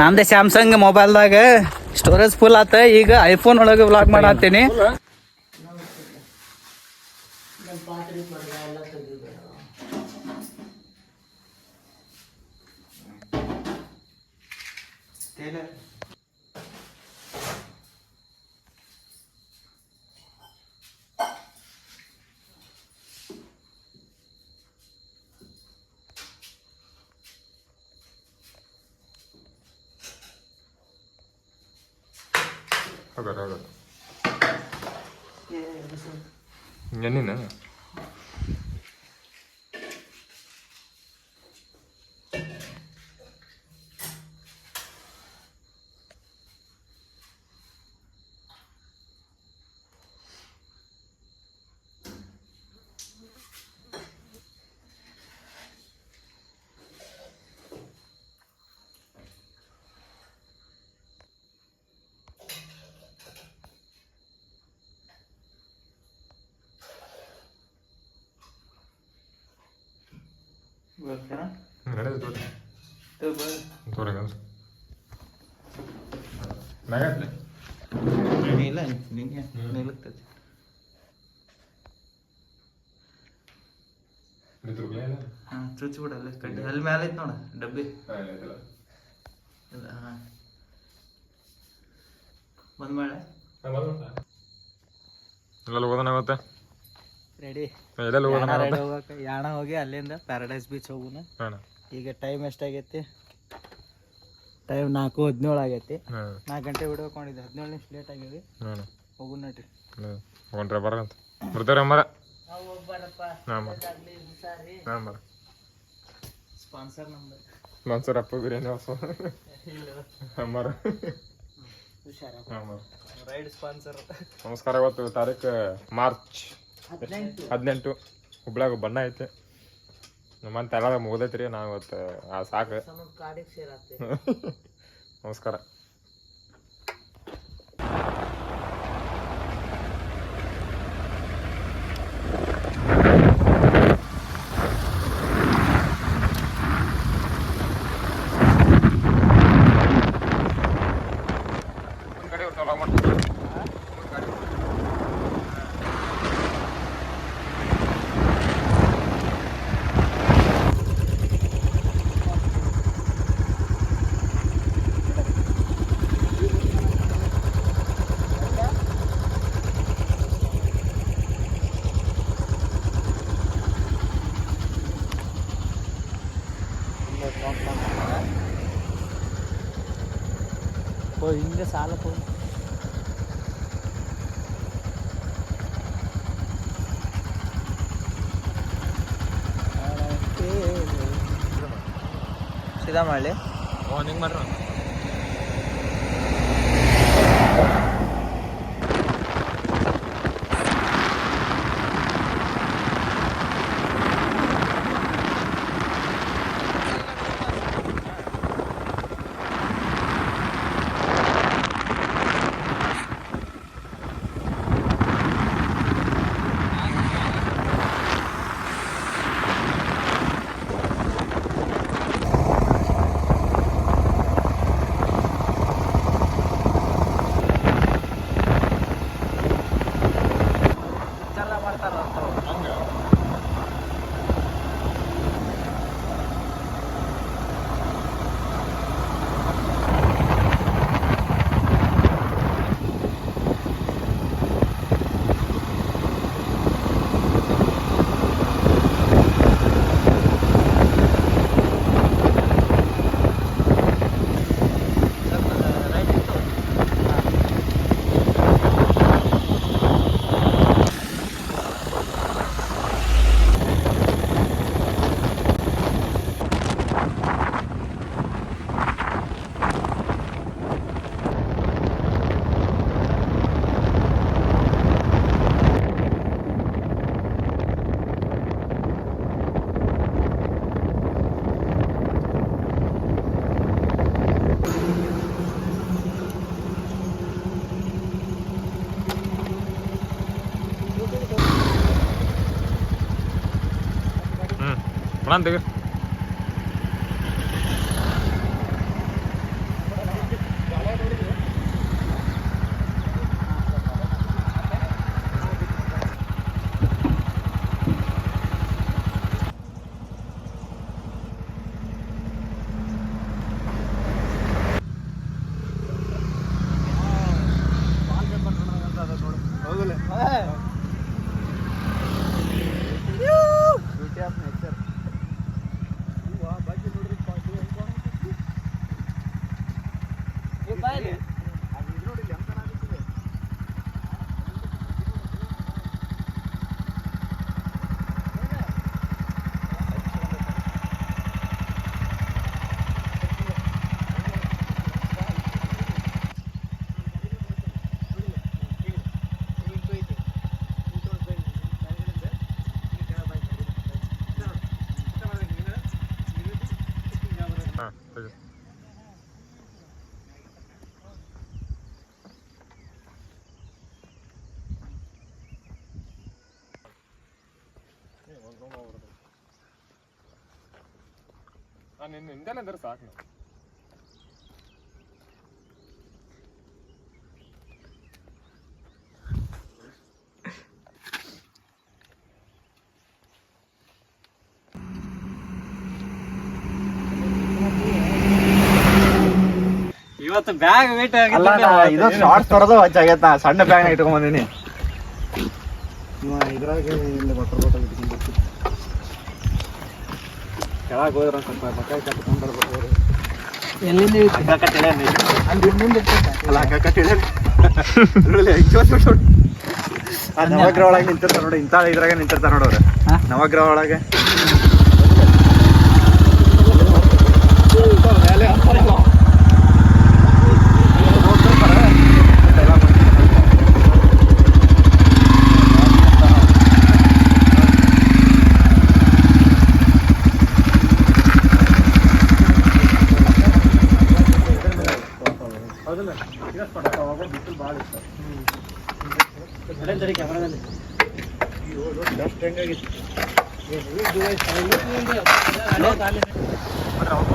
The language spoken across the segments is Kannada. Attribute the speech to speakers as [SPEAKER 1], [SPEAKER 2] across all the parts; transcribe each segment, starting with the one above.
[SPEAKER 1] ನಮ್ದೇ ಸ್ಯಾಮ್ಸಂಗ್ ಮೊಬೈಲ್ದಾಗ ಸ್ಟೋರೇಜ್ ಫುಲ್ ಆತ. ಈಗ ಐಫೋನ್ ಒಳಗೆ ವ್ಲಾಗ್ ಮಾಡತ್ತೀನಿ.
[SPEAKER 2] ಹೋಗೋದು ಹೋಗೋದು ಎಣ್ಣಿನ ನಡೆದು ತೋರಿ.
[SPEAKER 1] ಇಲ್ಲ ನಿಂಗೆ ಚುಚ್ಚಿ ಬಿಡಲ್ಲ ಕಡ್ಡಿ ಅಲ್ಲಿ ಮೇಲೆ ಐತ್ ನೋಡ ಡಬ್ಬಿ.
[SPEAKER 2] ಇಲ್ಲ
[SPEAKER 1] ಹಾ. ಬಂದ್ ಮಾಡ.
[SPEAKER 2] ಎಲ್ಲ ಹೋಗೋಣ ಅವತ್ತೆ
[SPEAKER 1] ರೆಡಿ
[SPEAKER 2] ಹೋಗೋಣ
[SPEAKER 1] ಹೋಗಕ್ಕೆ ಯಾಣ ಹೋಗಿ ಅಲ್ಲಿಂದ ಪ್ಯಾರಡೈಸ್ ಬೀಚ್ ಹೋಗುನ.
[SPEAKER 2] ಹಾಂ
[SPEAKER 1] ಈಗ ಟೈಮ್ ಎಷ್ಟಾಗೈತಿ? ಟೈಮ್ ನಾಲ್ಕು ಹದಿನೇಳು ಆಗೈತಿ. ನಾಲ್ಕು ಗಂಟೆ ಬಿಡ್ಕೊಂಡಿದ್ದೆ ಹದಿನೇಳು ನಿಮಿಷ ಲೇಟ್ ಆಗೇವಿ. ಹೋಗು ನಡ್ರಿ.
[SPEAKER 2] ಹೋಗೊಂಡ್ರೆ ಬರಂತ ಬರ್ತಾರೆ ಮರ
[SPEAKER 1] ಸ್ಪಾನ್ಸರ್ ನಮ್ದು
[SPEAKER 2] ಮನ್ಸೂರ್ ಅಪ್ಪ ಬಿರಿಯಾನಿ ಅಮ್ಮರ.
[SPEAKER 1] ರೈಡ್ ಸ್ಪಾನ್ಸರ್
[SPEAKER 2] ನಮಸ್ಕಾರ ಇವತ್ತು ತಾರೀಕು ಮಾರ್ಚ್
[SPEAKER 1] ಹದಿನೆಂಟು.
[SPEAKER 2] ಹುಬ್ಳಾಗ ಹುಬ್ಳ್ಯಾಗ ಬಣ್ಣ ಐತೆ. ನಮ್ಮಂತ ಎಲ್ಲ ಮುಗ್ದೈತ್ರಿ ನಾವು ಇವತ್ತು ಆ ಸಾಕು ನಮಸ್ಕಾರ.
[SPEAKER 1] കൊഴിഞ്ഞ സാല പോയി.
[SPEAKER 2] സീതാമല്ലേ മോർണിംഗ് മരണം Lan dur. ನಿನ್ನ ಹಿಂದೆಲ್ಲ ಅಂದ್ರೆ ಸಾಕು
[SPEAKER 1] ಇವತ್ತು ಬ್ಯಾಗ್ ವೇಟ್
[SPEAKER 3] ಅಲ್ಲ ಇದು ಶಾರ್ಟ್ಸ್ ತರೋದು ಹಚ್ಚ ನಾ ಸಣ್ಣ ಬ್ಯಾಗ್ ಇಟ್ಕೊಂಡ್ ಬಂದೀನಿ. ಇದ್ರಾಗ ಇಲ್ಲಿ ವಾಟರ್ ಬಾಟಲ್ ಇಟ್ಕೊಂಡು ಕೆಳಗೆ ಹೋದ್ರ ಸ್ವಲ್ಪ ಮಕ್ಕಳ ಕಟ್ಕೊಂಡು ಬರ್ಬೇಕು
[SPEAKER 1] ಎಲ್ಲಿಂದ
[SPEAKER 3] ಅಲ್ಲಿ. ಮುಂದೆ ಅಲ್ಲ ನವಗ್ರಹ ಒಳಗೆ ನಿಂತಿರ್ತಾರ ನೋಡಿ ಇಂಥ ಇದ್ರಾಗ ನಿಂತಿರ್ತಾರ ನೋಡವ್ರ
[SPEAKER 1] ಹಾ?
[SPEAKER 3] ನವಗ್ರಹ ಒಳಗೆ
[SPEAKER 1] ಮೂರು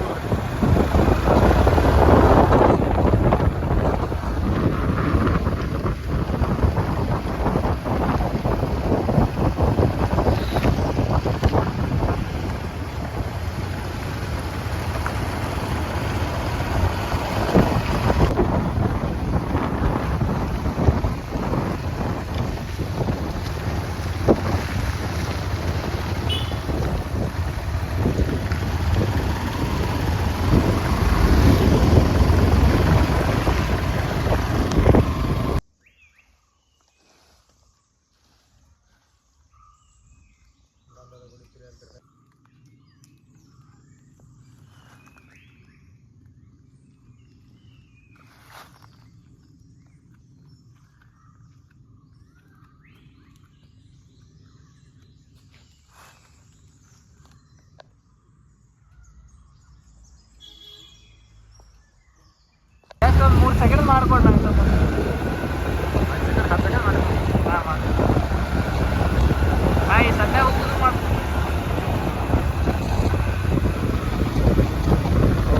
[SPEAKER 1] ಸೆಕೆಂಡ್ ಮಾಡ್ಕೊಂಡು ನಂಗೆ ಹಾಯ್ ಸದ್ಯ ಹೋಗ್ತದೆ ಮಾಡಿ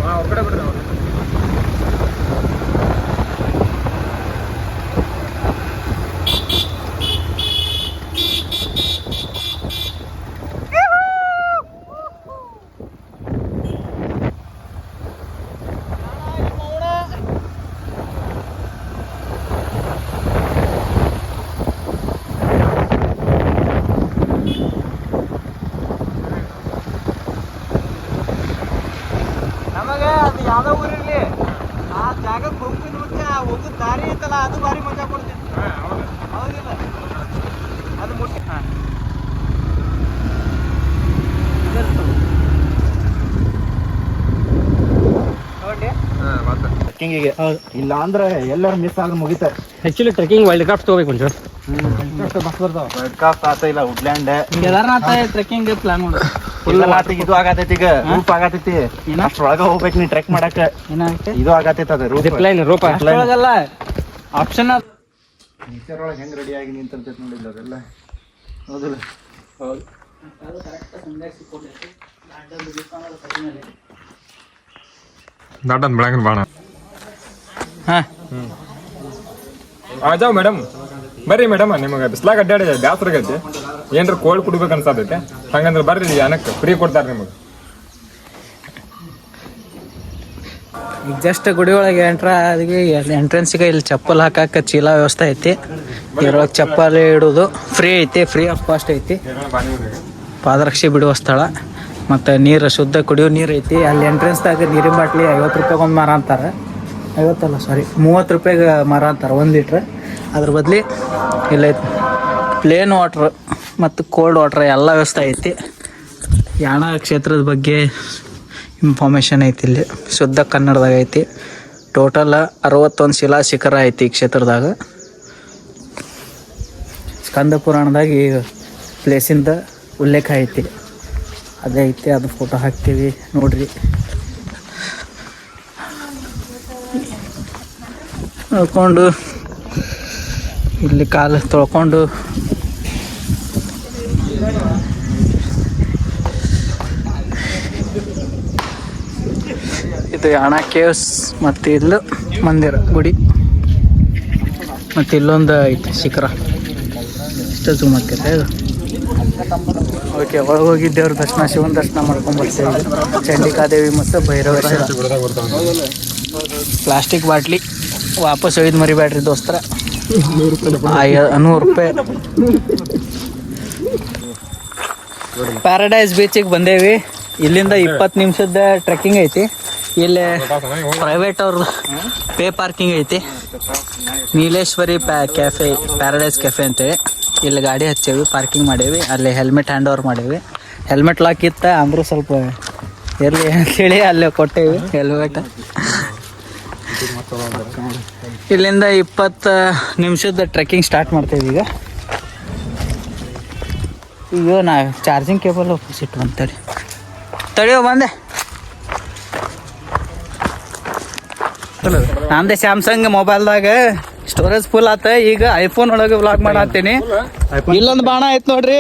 [SPEAKER 2] ಅವ್ರ ಕಡೆ ಬಿಡ್ರಿ ಅವ್ರು
[SPEAKER 1] ನಮಗೆ ಅದು ಯಾವ್ದೋ ಊರಿರ್ಲಿ ಆ ಜಾಗಕ್ಕೆ ಹೋಗ್ತೀನಿ ಮತ್ತೆ ಆ ಹೋಗಿದ ದಾರಿ ಐತಲ್ಲ ಅದು ಭಾರಿ ಮಜಾ ಕೊಡ್ತೀನಿ
[SPEAKER 2] ಹಾ ಹೌದು
[SPEAKER 1] ಹೌದಿಲ್ಲ ಅದು ಮುಟ್ಟಿ ಹಾಂ
[SPEAKER 3] ಟ್ರೆಕ್ಕಿಂಗಿಗೆ ಇಲ್ಲ ಅಂದ್ರೆ ಎಲ್ಲರೂ ಮಿಸ್ ಆದ್ರೆ ಮುಗಿತಾರೆ.
[SPEAKER 4] ಆಕ್ಚುಲಿ ಟ್ರೆಕಿಂಗ್ ವೈಲ್ಡ್ ಕ್ರಾಫ್ಟ್ ತಗೋಬೇಕು ಒಂಚೂರು.
[SPEAKER 3] ಆತ ಇಲ್ಲ ವುಡ್ಲ್ಯಾಂಡ್
[SPEAKER 1] ಕೇದಾರ್ನಾಥ ಟ್ರೆಕ್ಕಿಂಗ್ ಪ್ಲಾನ್ ಮಾಡು
[SPEAKER 3] ಫುಲ್ ಆತಿಗೆ ಇದು ಆಗತೈತಿ ಈಗ. ರೂಪ್ ಆಗತೈತಿ.
[SPEAKER 1] ಏನ?
[SPEAKER 3] ಅಷ್ಟ್ರೊಳಗ ಹೋಗ್ಬೇಕು ನೀ ಟ್ರೆಕ್ ಮಾಡಕ್ಕೆ.
[SPEAKER 1] ಏನಾಗುತ್ತೆ
[SPEAKER 3] ಇದು ಆಗತೈತಿ ಅದ ರೂಪ್
[SPEAKER 1] ಆಪ್ಷನ್ ಅದು
[SPEAKER 3] ಹೆಂಗೆ ಒಳಗೆ ಹೆಂಗ್ ರೆಡಿ ಆಗಿ ನಿಂತಿರ್ತೈತಿ ನೋಡಿಲ್ಲ ಅದೆಲ್ಲ ಹೌದಿಲ್ಲ
[SPEAKER 2] ದಾಟನ್ ಬೆಳಗಿನ ಬಾಣ.
[SPEAKER 1] ಹಾಂ.
[SPEAKER 2] ಆಜಾವ್ ಮೇಡಮ್. ಬರ್ರಿ ಮೇಡಮ್ ನಿಮಗೆ ಬಿಸ್ಲಾಗ ಅಡ್ಡಾಡಿ ಬ್ಯಾಸ್ರ ಆಗೈತಿ ಏನ್ರ ಕೋಲ್ಡ್ ಕುಡ್ಬೇಕು ಅನ್ಸತೈತೆ ಹಂಗಂದ್ರೆ ಬರ್ರಿ ಯಾನಕ್ಕೆ ಫ್ರೀ ಕೊಡ್ತಾರೆ ನಿಮಗೆ.
[SPEAKER 1] ಜಸ್ಟ್ ಗುಡಿ ಒಳಗೆ ಎಂಟ್ರ ಅದಕ್ಕೆ ಎಂಟ್ರೆನ್ಸಿಗೆ ಇಲ್ಲಿ ಚಪ್ಪಲ್ ಹಾಕಕ್ಕೆ ಚೀಲ ವ್ಯವಸ್ಥೆ ಐತಿ. ಇದ್ರೊಳಗೆ ಚಪ್ಪಲ್ ಇಡೋದು ಫ್ರೀ ಐತಿ ಫ್ರೀ ಆಫ್ ಕಾಸ್ಟ್ ಐತಿ. ಪಾದರಕ್ಷೆ ಬಿಡುವ ಸ್ಥಳ. ಮತ್ತು ನೀರು, ಶುದ್ಧ ಕುಡಿಯೋ ನೀರು ಐತಿ. ಅಲ್ಲಿ ಎಂಟ್ರೆನ್ಸ್ದಾಗ ನೀರಿನ ಬಾಟ್ಲಿ ಐವತ್ತು ರೂಪಾಯಿಗೆ ಒಂದು ಮಾರ ಅಂತಾರೆ. ಐವತ್ತಲ್ಲ ಸಾರಿ ಮೂವತ್ತು ರೂಪಾಯಿಗೆ ಮರ ಅಂತಾರೆ, ಒಂದು ಲೀಟ್ರ್. ಅದ್ರ ಬದಲಿ ಇಲ್ಲೈತಿ ಪ್ಲೇನ್ ವಾಟ್ರ್ ಮತ್ತು ಕೋಲ್ಡ್ ವಾಟ್ರ್ ಎಲ್ಲ ವ್ಯವಸ್ಥೆ ಐತಿ. ಯಾಣ ಕ್ಷೇತ್ರದ ಬಗ್ಗೆ ಇನ್ಫಾರ್ಮೇಷನ್ ಐತಿ ಇಲ್ಲಿ. ಶುದ್ಧ ಕನ್ನಡದಾಗ ಐತಿ. ಟೋಟಲ್ ಅರವತ್ತೊಂದು ಶಿಲಾ ಶಿಖರ ಐತಿ ಈ ಕ್ಷೇತ್ರದಾಗ. ಸ್ಕಂದ ಪುರಾಣದಾಗ ಈ ಪ್ಲೇಸಿಂದ ಉಲ್ಲೇಖ ಐತಿ. ಅದೇ ಐತಿ, ಅದು ಫೋಟೋ ಹಾಕ್ತೀವಿ, ನೋಡ್ರಿ. ನೋಡ್ಕೊಂಡು ಇಲ್ಲಿ ಕಾಲು ತೊಳ್ಕೊಂಡು ಇದು ಹಣ ಕೇವ್ಸ್ ಮತ್ತು ಇಲ್ಲೂ ಮಂದಿರ ಗುಡಿ. ಮತ್ತು ಇಲ್ಲೊಂದು ಐತೆ ಶಿಖರ. ಇಷ್ಟ ಜೂಮ್ ಆಕೈತೆ ಇದು. ಓಕೆ, ಒಳಗೆ ಹೋಗಿ ದೇವ್ರ ದರ್ಶನ, ಶಿವನ ದರ್ಶನ ಮಾಡ್ಕೊಂಡ್ ಬರ್ತೀವಿ. ಚಂಡಿಕಾದೇವಿ ಮತ್ತು ಭೈರವೇಶ್ವರ ಪ್ಲಾಸ್ಟಿಕ್ ಬಾಟ್ಲಿ ವಾಪಸ್ ಒಯ್ದು ಮರಿಬೇಡ್ರಿ ದೋಸ್ತರ. ನೂರು ರೂಪಾಯಿ. ಪ್ಯಾರಡೈಸ್ ಬೀಚಿಗೆ ಬಂದೇವಿ. ಇಲ್ಲಿಂದ ಇಪ್ಪತ್ತು ನಿಮಿಷದ ಟ್ರೆಕ್ಕಿಂಗ್ ಐತಿ. ಇಲ್ಲಿ ಪ್ರೈವೇಟ್ ಅವ್ರದ್ದು ಪೇ ಪಾರ್ಕಿಂಗ್ ಐತಿ. ನೀಲೇಶ್ವರಿ ಪ್ಯಾ ಕ್ಯಾಫೆ ಪ್ಯಾರಡೈಸ್ ಕೆಫೆ ಅಂತೇಳಿ. ಇಲ್ಲಿ ಗಾಡಿ ಹಚ್ಚೇವಿ ಪಾರ್ಕಿಂಗ್ ಮಾಡೇವಿ ಅಲ್ಲಿ ಹೆಲ್ಮೆಟ್ ಹ್ಯಾಂಡ್ ಓವರ್ ಮಾಡೇವಿ. ಹೆಲ್ಮೆಟ್ ಲಾಕ್ ಇತ್ತ ಅಂದರೂ ಸ್ವಲ್ಪ ಇರಲಿ ಅಂತೇಳಿ ಅಲ್ಲೇ ಕೊಟ್ಟೇವಿ ಹೆಲ್ಮೆಟ್ ಇಲ್ಲಿಂದ ಇಪ್ಪತ್ತು ನಿಮಿಷದ ಟ್ರೆಕ್ಕಿಂಗ್ ಸ್ಟಾರ್ಟ್ ಮಾಡ್ತೇವೆ ಈಗ. ಅಯ್ಯೋ ನಾ ಚಾರ್ಜಿಂಗ್ ಕೇಬಲ್ ಸಿಟ್ಟು ಅಂತೇಳಿ ತಡಿಯೋ ಬಂದೆ. ನಂದೆ ಸ್ಯಾಮ್ಸಂಗ್ ಮೊಬೈಲ್ದಾಗ ಸ್ಟೋರೇಜ್ ಫುಲ್ ಆತ. ಈಗ ಐಫೋನ್ ಒಳಗೆ ವ್ಲಾಗ್ ಮಾಡತ್ತೀನಿ. ಇಲ್ಲೊಂದು ಬಾಣ ಐತೆ ನೋಡ್ರಿ.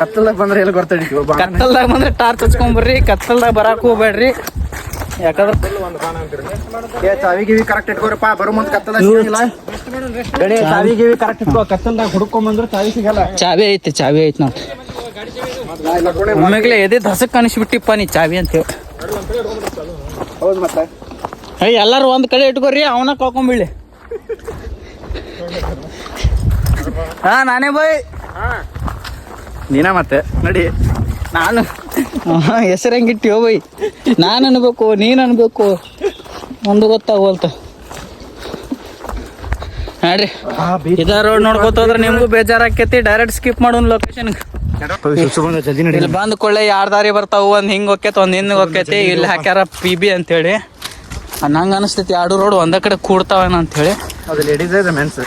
[SPEAKER 3] ಕತ್ತಲ್ದಾಗ ಬಂದ್ರೆ ಎಲ್ಲಿ ಗೊತ್ತಾಡಿ
[SPEAKER 1] ಕತ್ತಲ್ದಾಗ ಬಂದ್ರೆ ಟಾರ್ಚ್ ಹಚ್ಕೊಂಬರ್ರಿ. ಕತ್ತಲ್ದಾಗ ಬರಾಕ್ ಹೋಗ್ಬೇಡ್ರಿ. ಯಾಕಂದ್ರೆ
[SPEAKER 3] ಚಾವಿ ಗಿವಿ ಕರೆಕ್ಟ್ ಇಟ್ಕೋರಪ್ಪ. ಬರೋ ಮುಂದ್ ಕತ್ತಲ ಸಿಗಂಗಿಲ್ಲ. ಗಡಿ ಚಾವಿ ಗಿವಿ ಕರೆಕ್ಟ್ ಇಟ್ಕೋ. ಕತ್ತಲ್ದಾಗ ಚಾವಿ ಸಿಗಲ್ಲ.
[SPEAKER 1] ಚಾವಿ ಐತಿ ಚಾವಿ ಐತಿ ನೋಡ್ರಿ. ಒಮ್ಮೆಗ್ಲೆ ಎದೆ ಹಸಕ್ ಅನಿಸ್ಬಿಟ್ಟಿಪ್ಪ ನೀ ಚಾವಿ ಅಂತ ಹೇಳಿ
[SPEAKER 3] ಹೌದು ಮತ್ತೆ?
[SPEAKER 1] ಏಯ್ ಎಲ್ಲಾರು ಒಂದು ಕಡೆ ಇಟ್ಕೋರಿ ಅವನ ಕಳ್ಕೊಂಬಿಳಿ ಹಾ ನಾನೇ ಬಾಯ್.
[SPEAKER 3] ನೀನ ಮತ್ತೆ? ನಡಿ.
[SPEAKER 1] ನಾನು ಹೆಸರು ಹೆಂಗಿಟ್ಟಿಯೋ ಬೈ ನಾನು ಅನ್ಬೇಕು ನೀನು ಅನ್ಬೇಕು. ಒಂದು ಗೊತ್ತಾಗೋಲ್ತ. ನೋಡ್ರಿ. ಇದ ರೋಡ್ ನೋಡ್ಕೊತ ಹೋದ್ರೆ ನಿಮ್ಗೂ ಬೇಜಾರಾಕೈತಿ ಡೈರೆಕ್ಟ್ ಸ್ಕಿಪ್ ಮಾಡೋನ್ ಲೊಕೇಶನ್ ಇಲ್ಲಿ ಬಂದ ಕೊಳ್ಳೆ ಯಾರ್ ದಾರಿ ಬರ್ತಾವು ಒಂದ್ ಹಿಂಗ್ ಹೋಗ್ಯತಿ ಒಂದ್ ಹಿಂದ್ ಹೋಕೈತಿ ಇಲ್ಲಿ ಹಾಕ್ಯಾರ ಪಿ ಬಿ ಅಂತೇಳಿ. ನಂಗೆ ಅನಿಸ್ತೈತಿ. ಎರಡು ರೋಡ್ ಒಂದ ಕಡೆ ಕೂಡ್ತಾವೇನ ಅಂತೇಳಿ.
[SPEAKER 3] ಅದು ಲೇಡೀಸ್ ಇದೆ ಮೆನ್ಸ್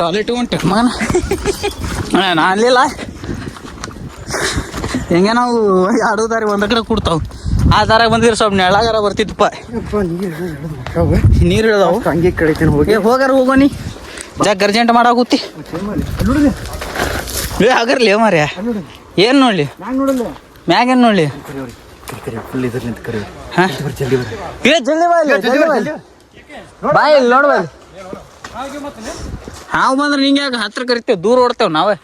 [SPEAKER 1] ಟಾಯ್ಲೆಟ್ ಉಂಟು. ಮಗನ ನಾನು ಅಲ್ಲಿಲ್ಲ. ಹೆಂಗೆ ನಾವು ಎರಡು ದಾರಿ ಒಂದ ಕಡೆ ಕೂಡ್ತಾವ. ಆ ದಾರ ಬಂದಿದ್ರೆ ಸ್ವಲ್ಪ ನೆಳಗಾರ ಬರ್ತಿತ್ತಪ್ಪ ನೀರು ಇಳ್ದಾವು.
[SPEAKER 3] ಹಂಗೆ ಕಳಿತೀನಿ ಹೋಗಿ
[SPEAKER 1] ಹೋಗಾರ ಹೋಗೋನಿ ಜಗ್ ಅರ್ಜೆಂಟ್ ಮಾಡಾಗುತ್ತಿ ಏ ಆಗರ್ಲಿ ಮಾರ್ಯ ಏನು ನೋಡ್ಲಿ? ಮ್ಯಾಗೇನು ನೋಡ್ಲಿ?
[SPEAKER 3] ಫುಲ್ ಇದ್ರ ನಿಂತ ಕರಿ
[SPEAKER 1] ಹಾ?
[SPEAKER 3] ಜಲ್ದಿ ಬರ್ರಿ
[SPEAKER 1] ಏ ಜಲ್ದಿ ಬಾ ಇಲ್ಲಿ, ಜಲ್ದಿ ಬಾ ಇಲ್ಲಿ. ಬಾ ಇಲ್ಲಿ ನೋಡ್ಬಾ ಇಲ್ಲಿ. ಹಾವು ಬಂದ್ರೆ ನಿಂಗೆ ಯಾಕೆ ಹತ್ರ ಕರಿತೇವೆ? ದೂರ ಓಡ್ತೇವೆ ನಾವೇ.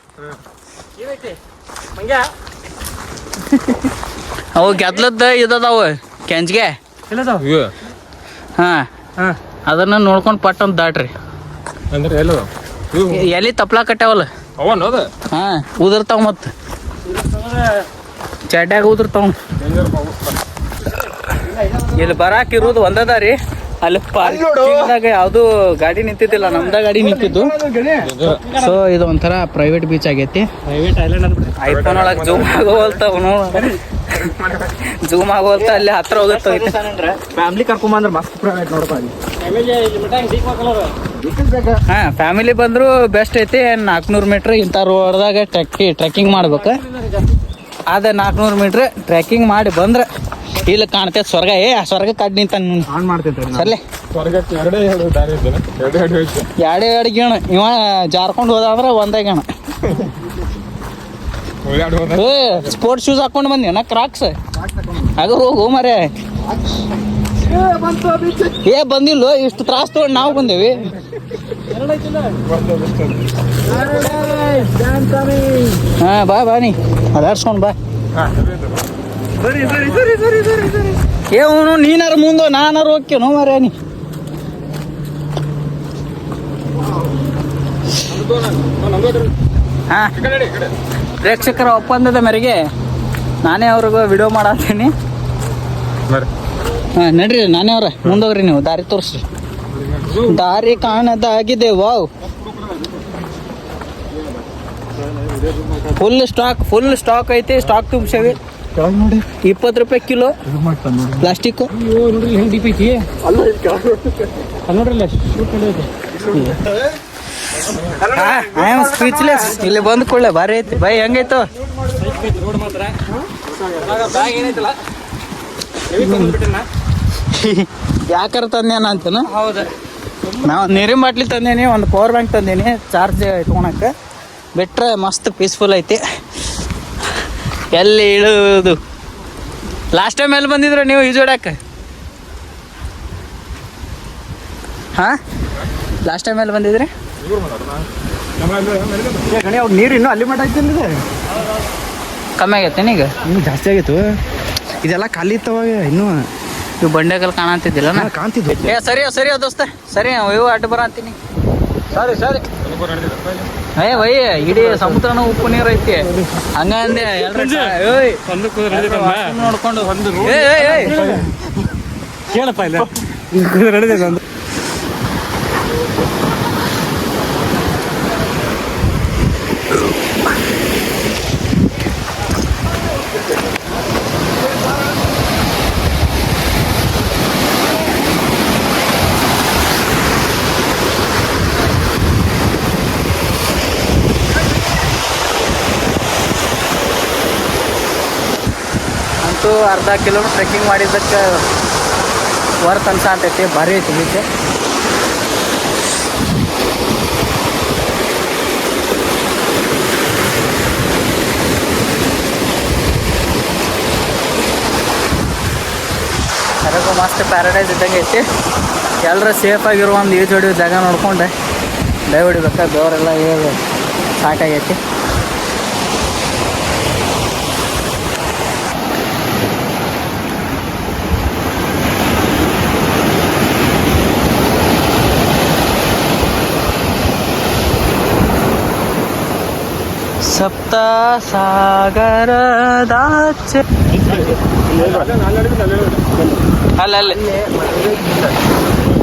[SPEAKER 1] ಅವು ಗೆದ್ಲದ್ದ ಇದದಾವ ಕೆಂಜ್ಗೆ. ಹಾ. ಅದನ್ನ ನೋಡ್ಕೊಂಡು ಪಟ್ ಅಂತ ದಾಟ್ರಿ.
[SPEAKER 2] ಅಂದ್ರೆ ಎಲ್ಲೋ
[SPEAKER 1] ತಪ್ಲಾ ಕಟ್ಟಾವಲ್ಲ ಹಾ ಉದುರ್ತಾವ ಮತ್ತ. ಚಡ್ಯಾಗ ಉದುರ್ತಾವ. ಇಲ್ಲಿ ಬರಾಕ್ ಇರೋದು ಒಂದದ ರೀ ಅಲ್ಲಿ ಪಾರ್ಕಿಂಗ್ದಾಗ ಯಾವ್ದು ಗಾಡಿ ನಿಂತಿದ್ದಿಲ್ಲ ನಮ್ದ ಗಾಡಿ ನಿಂತಿದ್ದು. ಸೊ ಇದು ಒಂಥರ ಪ್ರೈವೇಟ್ ಬೀಚ್ ಆಗೈತಿ.
[SPEAKER 4] ಪ್ರೈವೇಟ್ ಐಲ್ಯಾಂಡ್ ಅಂದ್ಬಿಟ್ಟು
[SPEAKER 1] ಐಫೋನ್ ಒಳಗೆ ಜೂಮ್ ಆಗೋಲ್ತ ಜೂಮ್ ಆಗೋಲ್ತ ಅಲ್ಲಿ ಹತ್ರ ಹೋಗುತ್ತೆ
[SPEAKER 3] ಫ್ಯಾಮಿಲಿ ಕರ್ಕೊಂಬಂದ್ರೆ ಮಸ್ತ್ ಪ್ರೈವೇಟ್ ನೋಡಪ್ಪ
[SPEAKER 1] ಹಾ ಫ್ಯಾಮಿಲಿ ಬಂದ್ರು ಬೆಸ್ಟ್ ಐತಿ. ನಾಲ್ಕುನೂರು ಮೀಟ್ರ್ ಇಂಥ ರೋಡ್ದಾಗ ಟ್ರೆಕ್ಕಿ ಟ್ರೆಕ್ಕಿಂಗ್ ಮಾಡ್ಬೇಕು. ಅದ ನಾಲ್ಕುನೂರು ಮೀಟ್ರ್ ಟ್ರೆಕ್ಕಿಂಗ್ ಮಾಡಿ ಬಂದ್ರೆ ಇಲ್ಲಿ ಕಾಣ್ತೈತೆ ಸ್ವರ್ಗ. ಏ ಆ ಸ್ವರ್ಗ ಕಡ್ ನಿಂತ
[SPEAKER 3] ಆನ್ ಮಾಡ್ತೇನೆ
[SPEAKER 1] ಸರ್ಲೆ.
[SPEAKER 2] ಸ್ವರ್ಗಕ್ಕೆ ಎರಡೇ ಎರಡು ದಾರಿ ಇದ್ದೇನೆ ಎರಡು ಎರಡು ಹೋಯ್ತು.
[SPEAKER 1] ಎರಡೇ ಎರಡು ಗೇಣ. ಇವ ಜಾರ್ಕೊಂಡು ಹೋದ ಅಂದ್ರೆ ಒಂದೇ ಗಣ. ಏ ಸ್ಪೋರ್ಟ್ಸ್ ಶೂಸ್ ಹಾಕೊಂಡು ಬಂದಿ ನಾ ಕ್ರಾಕ್ಸ್ ಆಗ ಹೋಗು ಮರೆ ಏ ಬಂದಿಲ್ಲ. ಇಷ್ಟು ತ್ರಾಸ್ ತಗೊಂಡ್ ನಾವು ಬಂದೇವಿ. ಹಾ ಬಾ ಬಾ ನೀ. ಅದಾಡ್ಸ್ಕೊಂಡು ಬಾ.
[SPEAKER 3] ಸರಿ ಸರಿ ಸರಿ ಸರಿ ಸರಿ ಸರಿ.
[SPEAKER 1] ಏ ನೀನಾರ ಮುಂದೆ, ನಾನಾರು ಹೋಗ್ಯನೋ ಮರೆ ನೀ. ಪ್ರೇಕ್ಷಕರ ಒಪ್ಪಂದದ ಮೇರೆಗೆ ನಾನೇ ಅವ್ರಿಗೂ ವಿಡಿಯೋ ಮಾಡತ್ತೀನಿ ಹಾಂ, ನಡ್ರಿ, ನಾನೇ ಅವ್ರ, ಮುಂದೋಗ್ರಿ ನೀವು, ದಾರಿ ತೋರಿಸ್ರಿ. ದಾರಿ ಕಾಣದಾಗಿದೆ, wow. Full stock full stock ಐತಿ ಸ್ಟಾಕ್ ತುಂಬಿಸೇವಿ.
[SPEAKER 3] ನೋಡಿ.
[SPEAKER 1] ಇಪ್ಪತ್ತು ರೂಪಾಯಿ ಕಿಲೋ. ಪ್ಲಾಸ್ಟಿಕ್
[SPEAKER 4] ಅಯ್ಯೋ ನೋಡ್ರಿ ಹೆಂಗ್ ಡೀಪ್ ಐತಿ. ಅಲ್ಲಿ ನೋಡ್ರಿ. ಅಲ್ಲಿ shoot ಮಾಡೈತೆ.
[SPEAKER 1] ಐ ಆಮ್ ಸ್ಪೀಚ್ಲೆಸ್ ಇಲ್ಲಿ ಬಂದ್ ಕೂಡಲೇ ಭಾರಿ ಐತಿ. ಬೈ ಹೆಂಗೈತು?
[SPEAKER 4] ರೋಡ್ ಮಾತ್ರ ಏನೈತಲ್ಲ
[SPEAKER 1] ಯಾಕಾರ ತಂದೇನ ಅಂತನ?
[SPEAKER 4] ಹೌದು.
[SPEAKER 1] ನಾವು ನೀರಿನ ಬಾಟ್ಲಿ ತಂದೇನಿ ಒಂದು ಪವರ್ ಬ್ಯಾಂಕ್ ತಂದೇನಿ ಚಾರ್ಜ್ ಇಟ್ಕೊಳಕ್ಕೆ ಬಿಟ್ರೆ ಮಸ್ತ್ ಪೀಸ್ಫುಲ್ ಐತಿ. ಎಲ್ಲಿ ಇಳುವುದು? ಲಾಸ್ಟ್ ಟೈಮ್ ಎಲ್ಲಿ ಬಂದಿದ್ರು ನೀವು ಈಜೋಡಕ್ಕೆ ಹಾಂ? ಲಾಸ್ಟ್ ಟೈಮ್ ಎಲ್ಲಿ ಬಂದಿದ್ರಿ?
[SPEAKER 3] ಗಣಿ ಅವ್ರು ನೀರು ಇನ್ನೂ ಅಲ್ಲಿ ಮಟ್ಟ ಐತಿಲ್ಲ ಇದು
[SPEAKER 1] ಕಮ್ಮಿ ಆಗೈತೆ ಈಗ
[SPEAKER 3] ಇನ್ನೂ ಜಾಸ್ತಿ ಆಗಿತ್ತು ಇದೆಲ್ಲ ಖಾಲಿ ಇತ್ತವಾಗ ಇನ್ನೂ.
[SPEAKER 1] ನೀವು ಬಂಡೆಕಲ್ ಕಾಣಂತಿದ್ದಿಲ್ಲ
[SPEAKER 3] ಹಾ, ಕಾಣ್ತಿದ್ವು.
[SPEAKER 1] ಏ ಸರಿ ಸರಿ ದೋಸ್ತ. ಸರಿ ಇವು ಅಡ್ಡ ಅಂತೀನಿ. ಸರಿ ಸರಿ. ಏ ವೈ ಇಡೀ ಸಮುದ್ರನ ಉಪ್ಪು ನೀರು ಐತಿ. ಹಂಗ ಅಂದೆ ಎಲ್ರು ಸ- ಏಯ್.
[SPEAKER 4] ಒಂದು ಕುದುರೆ
[SPEAKER 1] ನೋಡ್ಕೊಂಡು.
[SPEAKER 4] ಕೇಳಪ್ಪ ಇಲ್ಲ.
[SPEAKER 1] ಅರ್ಧ ಕಿಲೋಮೀಟ್ರ್ ಟ್ರೆಕ್ಕಿಂಗ್ ಮಾಡಿದ್ದಕ್ಕೆ ವರ್ತ್ ಅನ್ಸಾತೈತಿ ಭಾರಿ ಐತಿ ಬೀಚ್. ಅದಕ್ಕೂ ಮಸ್ತ್ ಪ್ಯಾರಡೈಸ್ ಇದ್ದಂಗೆ ಐತಿ. ಎಲ್ಲರೂ ಸೇಫಾಗಿರೋ ಒಂದು ಈಜು ಹೊಡಿಯೋ ಜಾಗ ನೋಡ್ಕೊಂಡೆ. ದಯ ಹೊಡಿಬೇಕಾ ದೇವರೆಲ್ಲ ಸಾಕಾಗೈತಿ. ಸಪ್ತ ಸಾಗರದಾಚೆ ಅಲ್ಲ ಅಲ್ಲ.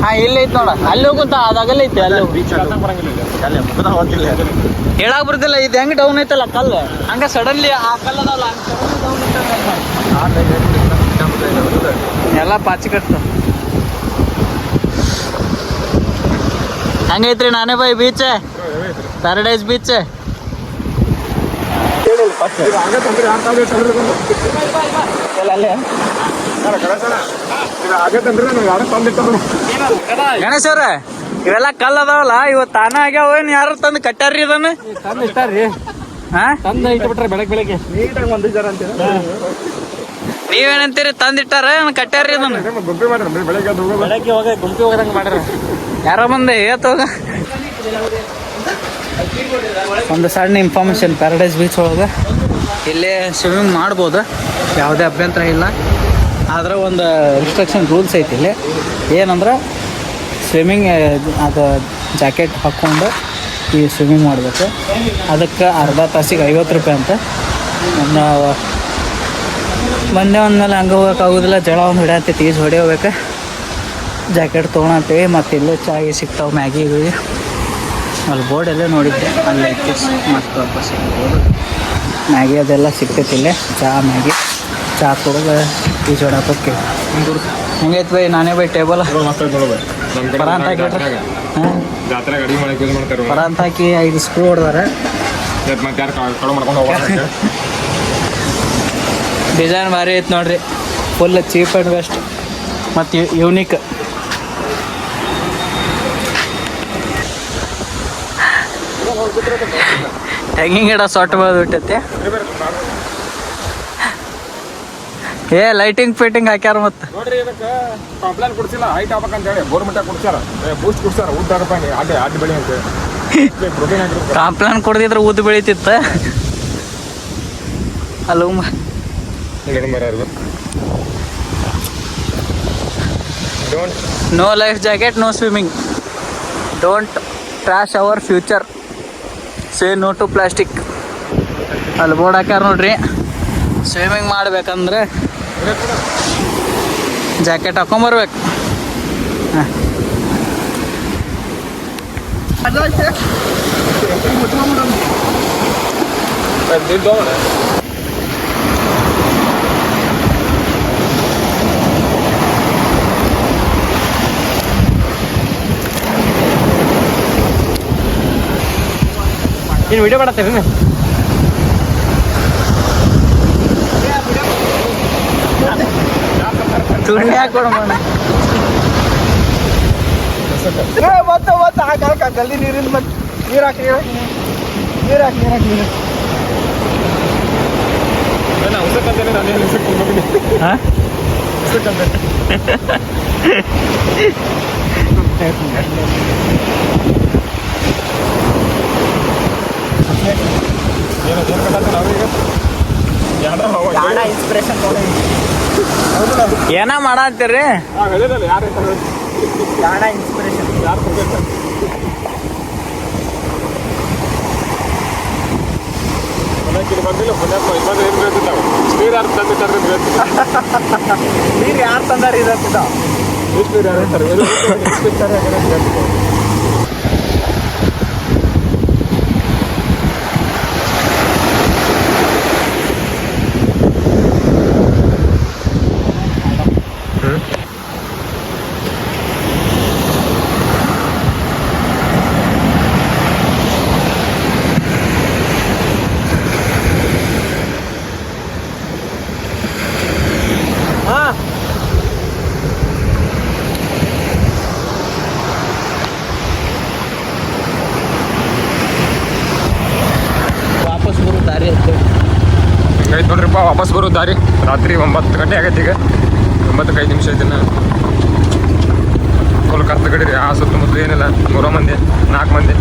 [SPEAKER 1] ಹಾ, ಇಲ್ಲಿ ಐತಿ ನೋಡ. ಅಲ್ಲಿ ಹೋಗುತ್ತ ಅದಾಗಲ್ಲ ಐತಿ ಅಲ್ಲಿ ಹೇಳಕ್ ಬರ್ತಿಲ್ಲ ಇದು ಹೆಂಗ್ ಡೌನ್ ಐತಲ್ಲ ಕಲ್ಲು. ಹಂಗ ಸಡನ್ಲಿ ಆ ಕಲ್ಲದಲ್ಲ ಎಲ್ಲ ಪಾಚಿ ಕಟ್ತ. ಹಂಗೈತ್ರಿ, ನಾನೇ by beach paradise beach Ganesh ಅವ್ರ ಇವೆಲ್ಲ ಕಲ್ಲು ಅದಾವಲ್ಲ ಇವತ್ತು ತಾನ ಆಗ್ಯಾವ ಏನ್ ಯಾರು ತಂದು ಕಟ್ಟಾರ್ರಿ ಇದನ್ನ?
[SPEAKER 4] ತಂದು ಇಷ್ಟಾರ್ರಿ
[SPEAKER 1] ಹಾ?
[SPEAKER 4] ತಂದು ಇಟ್ಬಿಟ್ರೆ ಬೆಳಗ್ಗೆ ಬೆಳಗ್ಗೆ.
[SPEAKER 3] ನೀಟಾಗಿ ಒಂದು ಜರ ಅಂತೀರ
[SPEAKER 1] ನೀವೇನಂತೀರಿ ತಂದಿಟ್ಟಾರ ಕಟ್ಟಾರ್ರಿ ಇದನ್ನ?
[SPEAKER 2] ಮಾಡ್ರಿ ಬೆಳಗ್ಗೆ
[SPEAKER 4] ಹೋಗ ಗುಂಪಿ ಹೋಗದಂಗೆ ಮಾಡ್ರಿ
[SPEAKER 1] ಯಾರೋ ಬಂದೆ ಏತ್ ಹೋಗ ಒಂದು ಸಣ್ಣ ಇನ್ಫಾರ್ಮೇಶನ್ ಪ್ಯಾರಡೈಸ್ ಬೀಚ್ ಒಳಗೆ. ಇಲ್ಲೇ ಸ್ವಿಮ್ಮಿಂಗ್ ಮಾಡ್ಬೋದು? ಯಾವುದೇ ಅಭ್ಯಂತರ ಇಲ್ಲ. ಆದರೆ ಒಂದು ರಿಸ್ಟ್ರಿಕ್ಷನ್ ರೂಲ್ಸ್ ಐತಿ ಇಲ್ಲಿ. ಏನಂದ್ರೆ ಸ್ವಿಮ್ಮಿಂಗ್ ಅದು ಜಾಕೆಟ್ ಹಾಕ್ಕೊಂಡು ಈ ಸ್ವಿಮ್ಮಿಂಗ್ ಮಾಡಬೇಕು. ಅದಕ್ಕೆ ಅರ್ಧ ತಾಸಿಗೆ ಐವತ್ತು ರೂಪಾಯಿ ಅಂತ. ನಾವು ಬಂದೆ ಒಂದ್ಮೇಲೆ ಹಂಗೆ ಹೋಗೋಕ್ಕಾಗೋದಿಲ್ಲ ಜಳ ಒಂದು ಹೊಡ್ಯಾತೈತಿ ಈಜು ಹೊಡಿಯೋಬೇಕು. ಜಾಕೆಟ್ ತೊಗೊಳತ್ತೀವಿ ಮತ್ತು ಇಲ್ಲೇ ಚಾಯಿ ಸಿಗ್ತಾವೆ ಮ್ಯಾಗಿಗಳಿಗೆ ಅಲ್ಲಿ ಬೋರ್ಡ್ ಎಲ್ಲ ನೋಡಿದ್ದೆ. ಅಲ್ಲಿ ಮತ್ತು ವಾಪಸ್ ಹೋಗ್ಬೋದು ಮ್ಯಾಗಿ ಅದೆಲ್ಲ ಸಿಗ್ತೈತಿ ಇಲ್ಲೇ. ಚಹಾ ಮ್ಯಾಗಿ. ಚಹಾ ಕುಡಿದು ಈಜೋಡಕ್ಕೆ ಹೆಂಗೈತೆ ಬೈ ನಾನೇ ಬೈ ಟೇಬಲ್. ಪರಾಂತ ಹಾಕಿ ಹಾಂ?
[SPEAKER 2] ಜಾತ್ರೆಗ ಅಡಿಗೆ ಮಾಡಕ್ಕೆ ಯೂಸ್ ಮಾಡ್ತಾರೆ
[SPEAKER 1] ಪರ ಅಂತ ಹಾಕಿ ಐದು ಸ್ಕ್ರೂ ಹೊಡೆದಾರೆ. ಡಿಸೈನ್ ಭಾರಿ ಐತೆ ನೋಡ್ರಿ. ಫುಲ್ ಚೀಪ್ ಆ್ಯಂಡ್ ಬೆಸ್ಟ್ ಮತ್ತು ಯೂನಿಕ್ ತೆಂಗಿನ ಗಿಡ ಸೊಟ್ಟ ಬಿಟ್ಟೈತಿ ಏ ಲೈಟಿಂಗ್ ಫಿಟ್ಟಿಂಗ್ ಹಾಕ್ಯಾರ ಮತ್ತೆ.
[SPEAKER 2] ನೋಡ್ರಿ ಇದಕ್ಕೆ ಕಂಪ್ಲೇಂಟ್ ಕೊಡ್ಸಿಲ್ಲ ಹೈಟ್ ಆಗ್ಬೇಕಂತ ಹೇಳಿ ಗೋರ್ಮೆಂಟ್ ಕೊಡ್ಸ್ಯಾರ. ಬೂಸ್ಟ್ ಕೊಡ್ಸಾರ ಊಟ ರೂಪಾಯಿ ಅಡ್ಡ ಅಡ್ಡ ಬೆಳಿ ಅಂತ
[SPEAKER 1] ಕಾಂಪ್ಲಾನ್ ಕೊಡದಿದ್ರೆ ಉದ್ದು ಬೆಳಿತಿತ್ತ. ಅಲ್ಲ no life jacket no swimming don't trash our future say no to plastic ಅಲ್ಲಿ ಬೋರ್ಡ್ ಹಾಕ್ಯಾರ ನೋಡ್ರಿ. ಸ್ವಿಮ್ಮಿಂಗ್ ಮಾಡ್ಬೇಕಂದ್ರೆ ಜಾಕೆಟ್ ಹಾಕೊಂಬರ್ಬೇಕು. ಹಾಂ.
[SPEAKER 4] ನೀನು ವಿಡಿಯೋ ಮಾಡತ್ತೀರಿ
[SPEAKER 1] ತುಣಿ ಹಾಕೊಡ
[SPEAKER 3] ಜಲ್ದಿ ನೀರಿಂದ ಮತ್ತೆ ನೀರ್ ಹಾಕಿ ನೀರ್ ಹಾಕಿ ನೀರ್ ಹಾಕಿ ನೀರ್ ಹಾಕಿ
[SPEAKER 1] ಹಾಂ
[SPEAKER 3] ಇನ್ಸ್ಪಿರೇಷನ್
[SPEAKER 1] ಏನ ಮಾಡತ್ತೀರಿ
[SPEAKER 3] ಯಾಣ ಇನ್ಸ್ಪಿರೇಷನ್ ನೀರ್ ಯಾರು ತಂದಾರ ಯಾರು
[SPEAKER 1] ವಾಪಸ್ ಬರೋ ದಾರಿ ಐತೆ
[SPEAKER 2] ಹಿಂಗೈತೆ ನೋಡ್ರಿಪ್ಪ ವಾಪಸ್ ಬರೋ ದಾರಿ. ರಾತ್ರಿ ಒಂಬತ್ತು ಗಂಟೆ ಆಗೈತೆ ಈಗ. ಒಂಬತ್ತು ಐದು ನಿಮಿಷ ಐತಿನ ಕೊಲ್ಕತ್ತ ಕಡೆ ಆ ಸುತ್ತಮುತ್ತಲು ಏನಿಲ್ಲ. ಮೂರೋ ಮಂದಿ, ನಾಲ್ಕು ಮಂದಿ.